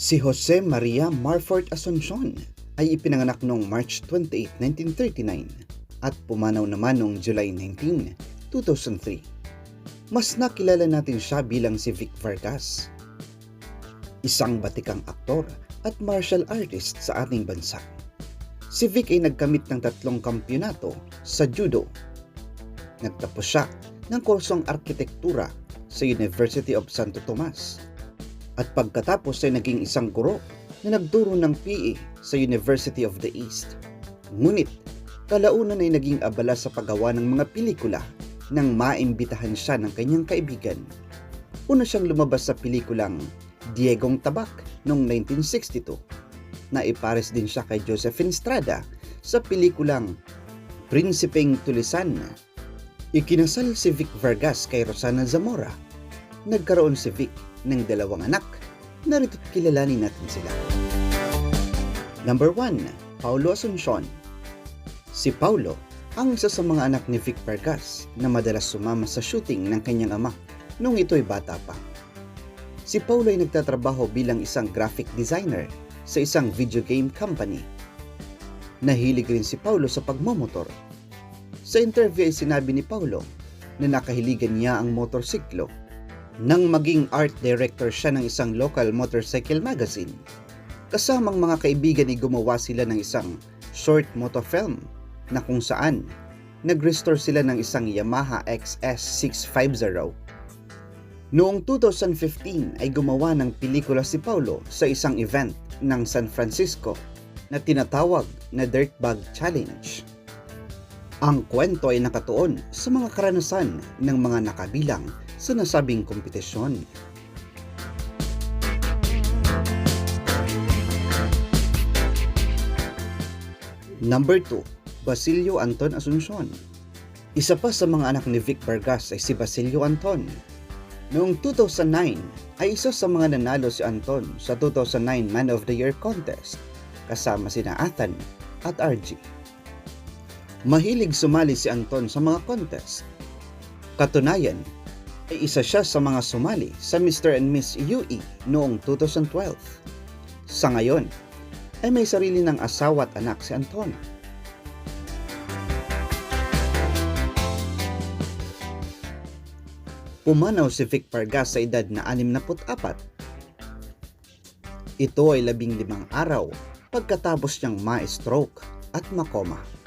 Si Jose Maria Marfort Asuncion ay ipinanganak noong March 28, 1939 at pumanaw naman noong July 19, 2003. Mas nakilala natin siya bilang si Vic Vargas, isang batikang aktor at martial artist sa ating bansa. Si Vic ay nagkamit ng tatlong kampyonato sa judo. Nagtapos siya ng kursong arkitektura sa University of Santo Tomas at pagkatapos ay naging isang guro na nagturo ng PE sa University of the East. Ngunit, kalaunan ay naging abala sa paggawa ng mga pelikula nang maimbitahan siya ng kanyang kaibigan. Una siyang lumabas sa pelikulang Diegong Tabak noong 1962. Naipares din siya kay Josephine Estrada sa pelikulang Prinsipeng Tulisan. Ikinasal si Vic Vargas kay Rosana Zamora. Nagkaroon si Vic ng dalawang anak. Narito't kilalanin natin sila. Number 1. Paulo Asuncion Si Paulo ang isa sa mga anak ni Vic Vargas na madalas sumama sa shooting ng kanyang ama noong ito'y bata pa. Si Paulo ay nagtatrabaho bilang isang graphic designer sa isang video game company. Nahilig rin si Paulo sa pagmomotor. Sa interview ay sinabi ni Paulo na nakahiligan niya ang motorsiklo nang maging art director siya ng isang local motorcycle magazine. Kasamang mga kaibigan ay gumawa sila ng isang short motofilm na kung saan nag-restore sila ng isang Yamaha XS650. Noong 2015 ay gumawa ng pelikula si Paulo sa isang event ng San Francisco na tinatawag na Dirtbag Challenge. Ang kwento ay nakatuon sa mga karanasan ng mga nakabilang sa nasabing kompetisyon. Number 2, Basilio Anton Asuncion. Isa pa sa mga anak ni Vic Vargas ay si Basilio Anton. Noong 2009 ay isa sa mga nanalo si Anton sa 2009 Man of the Year contest kasama sina Athan at RG. Mahilig sumali si Anton sa mga contest. Katunayan, ay isa siya sa mga sumali sa Mr. and Miss UE noong 2012. Sa ngayon, ay may sarili ng asawa at anak si Anton. Pumanaw si Vic Vargas sa edad na 64. Ito ay labing limang araw pagkatapos niyang ma-stroke at makoma.